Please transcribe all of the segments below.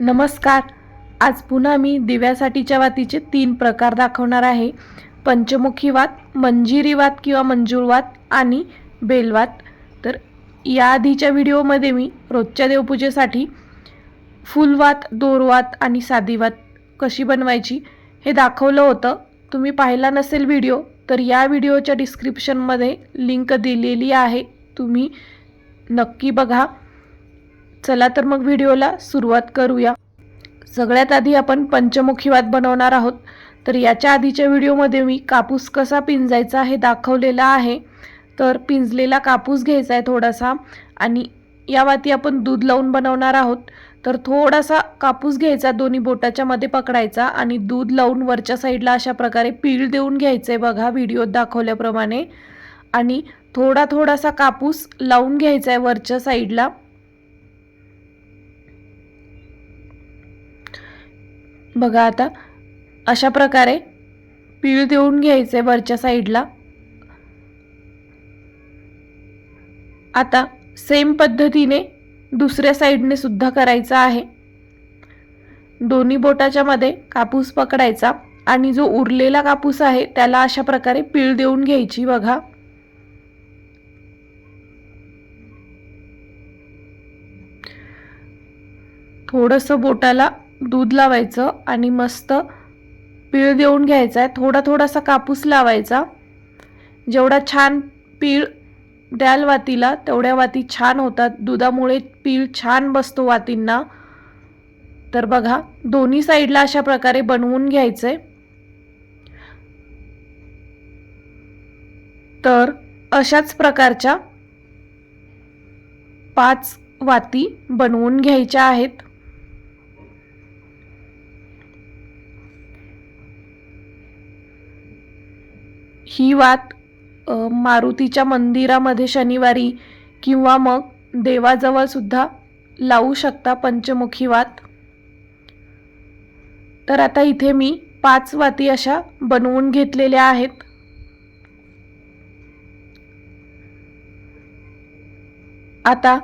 नमस्कार. आज पुन्हा मी दिव्यासाठीच्या वातीचे तीन प्रकार दाखवणार आहे. पंचमुखी वात मंजिरी वात किंवा मंजूरवाद वात आणि बेलवात तर या आधीच्या व्हिडिओमध्ये मी रोजच्या देवपूजेसाठी फुलवात दोरवात आणि साधीवात कशी बनवायची हे दाखवलं होतं. तुम्ही पाहिला नसेल व्हिडिओ तर या व्हिडिओच्या डिस्क्रिप्शनमध्ये लिंक दिलेली आहे. तुम्ही नक्की बघा. चला तर मग व्हिडिओला सुरुवात करूया. सगळ्यात आधी आपण पंचमुखी वात बनवणार आहोत. तर याच्या आधीच्या व्हिडिओमध्ये मी कापूस कसा पिंजायचा हे दाखवलेला आहे. तर पिंजलेला कापूस घ्यायचा आहे थोडासा आणि या वाती आपण दूध लावून बनवणार आहोत. तर थोडासा कापूस घ्यायचा दोन्ही बोटाच्या मध्ये पकडायचा आणि दूध लावून वरच्या साईडला अशा प्रकारे पीळ देऊन घ्यायचं आहे बघा व्हिडिओत दाखवल्याप्रमाणे. आणि थोडा थोडासा कापूस लावून घ्यायचा आहे वरच्या साईडला. बघा आता. अशा प्रकारे पीळ देऊन घ्यायचे वरच्या साईडला. आता सेम पद्धतीने दुसऱ्या साईडने सुद्धा करायचं आहे. दोन्ही बोटाच्या मध्ये कापूस पकडायचा आणि जो उरलेला कापूस आहे त्याला अशा प्रकारे पीळ देऊन घ्यायची बघा. थोडंसं बोटाला दूध लावायचं आणि मस्त पीळ देऊन घ्यायचा आहे थोडा थोडासा कापूस लावायचा. जेवढा छान पीळ द्याल वातीला तेवढ्या वाती छान होतात. दुधामुळे पीळ छान बसतो वातींना. तर बघा दोन्ही साईडला अशा प्रकारे बनवून घ्यायचंय. तर अशाच प्रकारच्या पाच वाती बनवून घ्यायच्या आहेत. ही वात मारुतीच्या मंदिरामध्ये शनिवारी किंवा मग देवाजवळसुद्धा लावू शकता पंचमुखी वात. तर आता इथे मी पाच वाती अशा बनवून घेतलेल्या आहेत. आता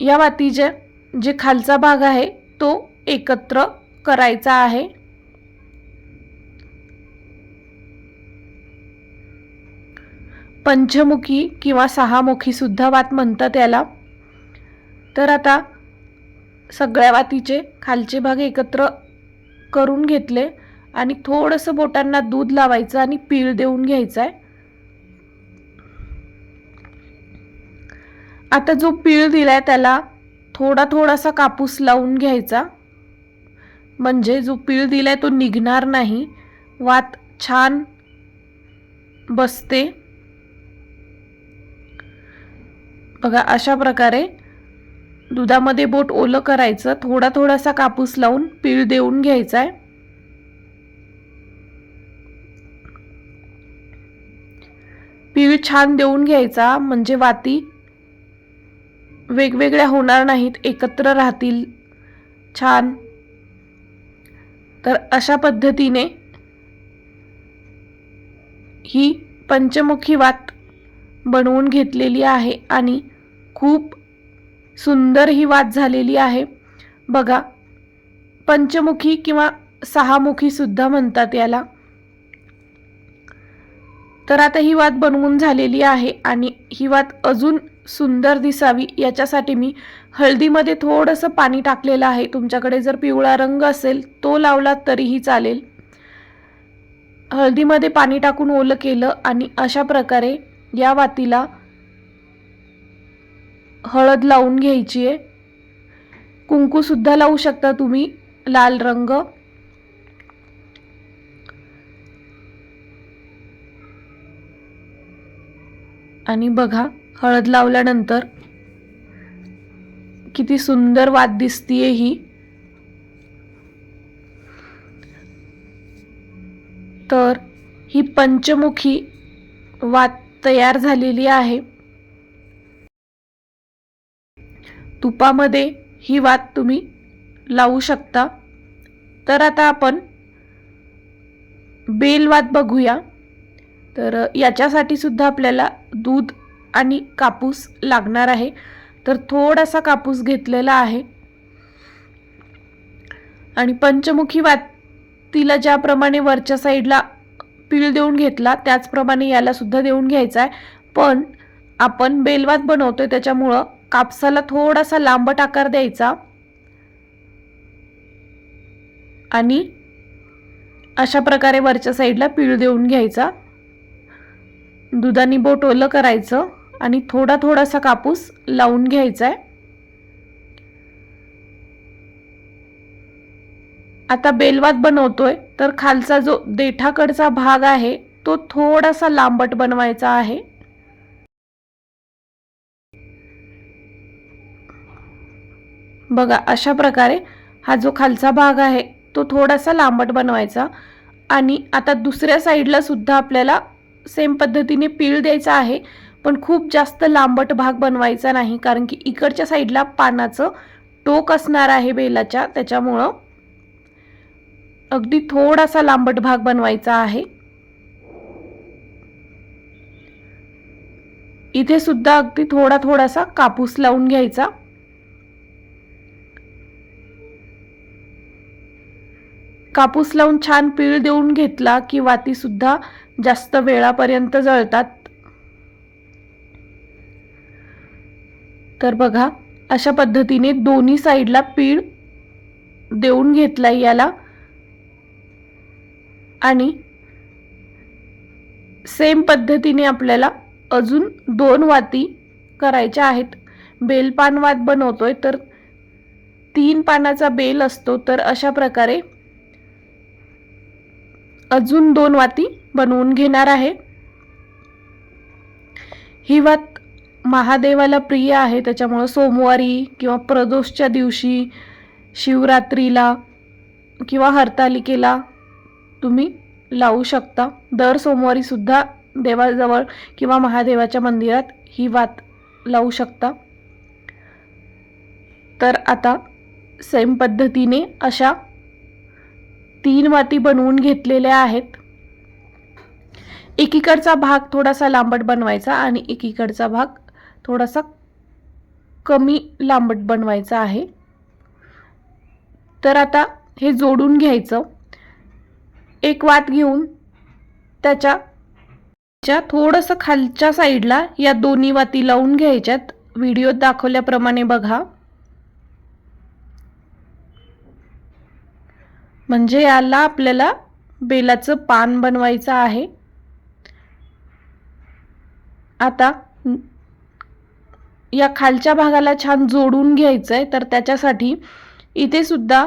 या वातीचे जे खालचा भाग आहे तो एकत्र करायचा आहे. पंचमुखी किंवा सहामुखी सुद्धा वात म्हणतात याला. तर आता सगळ्या वातीचे खालचे भाग एकत्र करून घेतले आणि थोडंसं बोटांना दूध लावायचं आणि पीळ देऊन घ्यायचं आहे आता जो पीळ दिलाय त्याला थोडा थोडासा कापूस लावून घ्यायचा. म्हणजे जो पीळ दिलाय तो निघणार नाही. वात छान बसते. बघा अशा प्रकारे दुधामध्ये बोट ओलं करायचं. थोडा थोडासा कापूस लावून पीळ देऊन घ्यायचा आहे पीळ छान देऊन घ्यायचा म्हणजे वाती वेगवेगळ्या होणार नाहीत एकत्र राहतील छान. तर अशा पद्धतीने ही पंचमुखी वात बनवून घेतलेली आहे आणि खूप सुंदर ही वाद झालेली आहे. बघा पंचमुखी किंवा सहामुखी सुद्धा म्हणतात याला. तर आता ही वाद बनवून झालेली आहे आणि ही वात अजून सुंदर दिसावी याच्यासाठी मी हळदीमध्ये थोडंसं पाणी टाकलेलं आहे. तुमच्याकडे जर पिवळा रंग असेल तो लावला तरीही चालेल. हळदीमध्ये पाणी टाकून ओलं केलं आणि अशा प्रकारे या वातीला हळद लावून घ्यायची आहे. कुंकूसुद्धा लावू शकता तुम्ही लाल रंग. आणि बघा हळद लावल्यानंतर किती सुंदर वाद दिसतीये ही. तर ही पंचमुखी वात तयार झालेली आहे. तुपामध्ये ही वात तुम्ही लावू शकता. तर आता आपण बेलवात बघूया. तर याच्यासाठी सुद्धा आपल्याला दूध आणि कापूस लागणार आहे. तर थोडासा कापूस घेतलेला आहे. आणि पंचमुखी वातीला ज्याप्रमाणे वरच्या साईडला पीळ देऊन घेतला त्याचप्रमाणे याला सुद्धा देऊन घ्यायचा आहे. पण आपण बेलवात बनवतोय त्याच्यामुळं कापसाला थोडासा लांबट आकार द्यायचा. आणि अशा प्रकारे वरच्या साईडला पीळ देऊन घ्यायचा. दुधाने बोट ओलं करायचं आणि थोडा थोडासा कापूस लावून घ्यायचा आहे आता बेलवात बनवतोय तर खालचा जो देठाकडचा भाग आहे तो थोडासा लांबट बनवायचा आहे. बघा अशा प्रकारे हा जो खालचा भाग आहे तो थोडासा लांबट बनवायचा आणि आता दुसऱ्या साईडला सुद्धा आपल्याला सेम पद्धतीने पीळ द्यायचा आहे पण खूप जास्त लांबट भाग बनवायचा नाही कारण की इकडच्या साईडला पानाचं टोक असणार आहे बेलाच्या त्याच्यामुळं अगदी थोडासा लांबट भाग बनवायचा आहे. इथे सुद्धा अगदी थोडा थोडासा कापूस लावून घ्यायचा. कापूस लावून छान पीळ देऊन घेतला की वातीसुद्धा जास्त वेळापर्यंत जळतात? तर बघा अशा पद्धतीने दोन्ही साईडला पीळ देऊन घेतला याला. आणि सेम पद्धतीने आपल्याला अजून दोन वाती करायच्या आहेत. बेलपान वात बनवतोय तर तीन पानाचा बेल असतो तर अशा प्रकारे अजून दोन वाती बनवून घेणार आहे. ही वात महादेवाला प्रिय आहे. त्याच्यामुळं सोमवारी किंवा प्रदोषच्या दिवशी शिवरात्रीला किंवा हरतालिकेला तुम्ही लावू शकता. दर सोमवारी सुद्धा देवाजवळ किंवा महादेवाच्या मंदिरात ही वात लावू शकता. तर आता सेम पद्धतीने अशा तीन वाती बनवून घेतलेल्या आहेत. एकीकडचा भाग थोडासा लांबट बनवायचा आणि एकीकडचा भाग थोडासा कमी लांबट बनवायचा आहे. तर आता हे जोडून घ्यायचं. एक वात घेऊन त्याच्या च्या थोडंसं खालच्या साईडला या दोन्ही वाती लावून घ्यायच्यात. व्हिडिओत दाखवल्याप्रमाणे बघा. म्हणजे याला आपल्याला बेलाचं पान बनवायचं आहे. आता या खालच्या भागाला छान जोडून घ्यायचं आहे तर त्याच्यासाठी इथे सुद्धा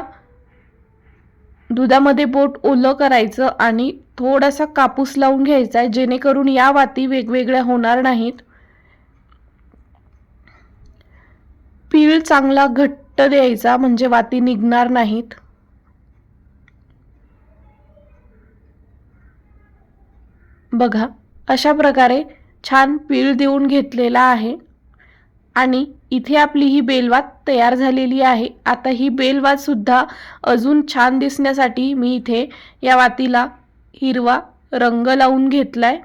दुधामध्ये बोट ओलं करायचं आणि थोडासा कापूस लावून घ्यायचा आहे जेणेकरून या वाती वेगवेगळ्या होणार नाहीत. पीळ चांगला घट्ट द्यायचा म्हणजे वाती निघणार नाहीत. बघा अशा प्रकारे छान पीळ देऊन घेतलेला आहे. आणि इथे आपली ही बेलवात तयार झालेली आहे. आता ही बेलवातसुद्धा अजून छान दिसण्यासाठी मी इथे या वातीला हिरवा रंग लावून घेतला आहे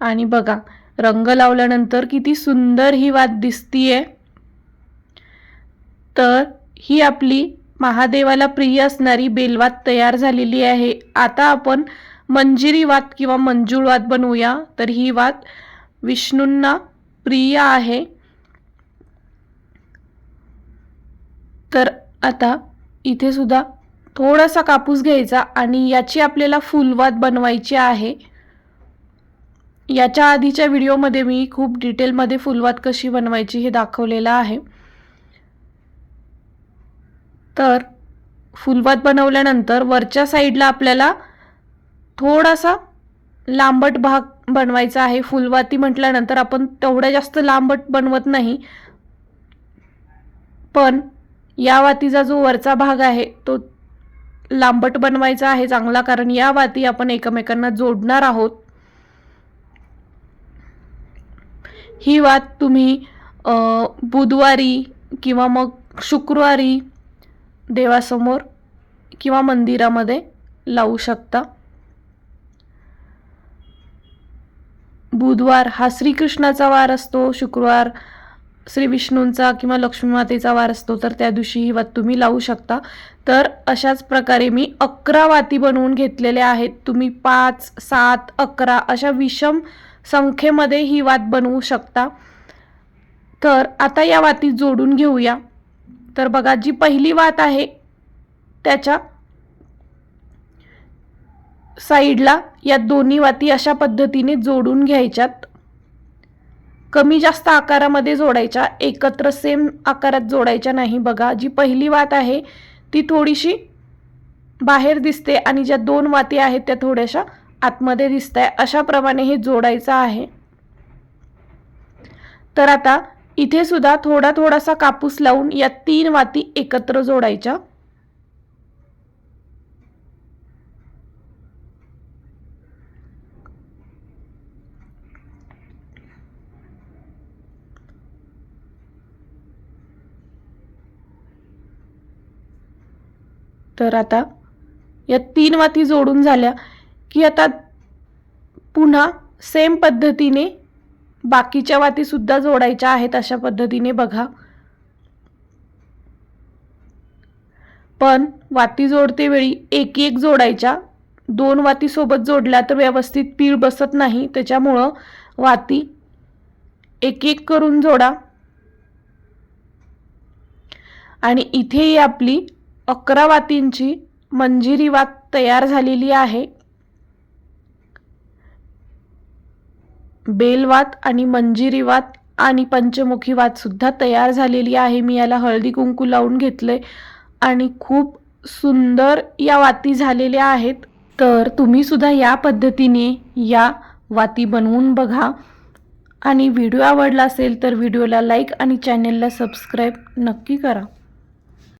आणि बघा रंग लावल्यानंतर किती सुंदर ही वात दिसतीये. तर ही आपली महादेवाला प्रिय असणारी बेलवात तयार झालेली आहे. आता आपण मंजिरी वात किंवा मंजूळ वात बनवूया. तर ही वात विष्णूंना प्रिय आहे. तर आता इथे सुद्धा थोडासा कापूस घ्यायचा आणि याची आपल्याला फुलवात बनवायची आहे. याच्या आधीच्या व्हिडिओमध्ये मी खूप डिटेलमध्ये फुलवात कशी बनवायची हे दाखवलेलं आहे. तर फुलवात बनवल्यानंतर वरच्या साईडला आपल्याला थोडासा लांबट भाग बनवायचा आहे. फुलवाती म्हटल्यानंतर आपण तेवढ्या जास्त लांबट बनवत नाही. पण या वातीचा जो वरचा भाग आहे तो लांबट बनवायचा आहे चांगला कारण या वाती आपण एकमेकांना जोडणार आहोत. ही वात तुम्ही बुधवारी किंवा मग शुक्रवारी देवासमोर किंवा मंदिरामध्ये लावू शकता. बुधवार हा श्रीकृष्णाचा वार असतो शुक्रवार श्री विष्णूंचा किंवा लक्ष्मी मातेचा वार असतो तर त्या दिवशी ही वात तुम्ही लावू शकता. तर अशाच प्रकारे मी अकरा वाती बनवून घेतलेल्या आहेत. तुम्ही पाच सात अकरा अशा विषम संख्येमध्ये ही वात बनवू शकता. तर आता या वाती जोडून घेऊया. तर बघा जी पहिली वात आहे त्याच्या साईडला या दोन्ही वाती अशा पद्धतीने जोडून घ्यायच्यात. कमी जास्त आकारामध्ये जोडायच्या एकत्र सेम आकारात जोडायच्या नाही. बघा जी पहिली वात आहे ती थोडीशी बाहेर दिसते आणि ज्या दोन वाती आहेत त्या थोड्याशा आतमध्ये दिसत आहे अशाप्रमाणे हे जोडायचं आहे. तर आता इथे सुद्धा थोडा थोडासा कापूस लावून या तीन वाती एकत्र जोडायच्या. तर आता या तीन वाती जोडून झाल्या की आता पुन्हा सेम पद्धतीने बाकीच्या वातीसुद्धा जोडायच्या आहेत अशा पद्धतीने बघा. पण वाती जोडते वेळी एक एक जोडायच्या. दोन वाती सोबत जोडल्या तर व्यवस्थित पीळ बसत नाही. त्याच्यामुळं वाती एक एक करून जोडा. आणि इथे ही आपली अकरा वातींची मंजिरी वात तयार झालेली आहे. बेलवात आणि मंजिरी वात आणि पंचमुखी वात सुद्धा तयार झालेली आहे. मी याला हळदी कुंकू लावून घेतले आणि खूप सुंदर या वाती झालेल्या आहेत. तर तुम्ही सुद्धा या पद्धतीने या वाती बनवून बघा. आणि व्हिडिओ आवडला असेल तर व्हिडिओला लाईक आणि चॅनेलला सबस्क्राईब नक्की करा.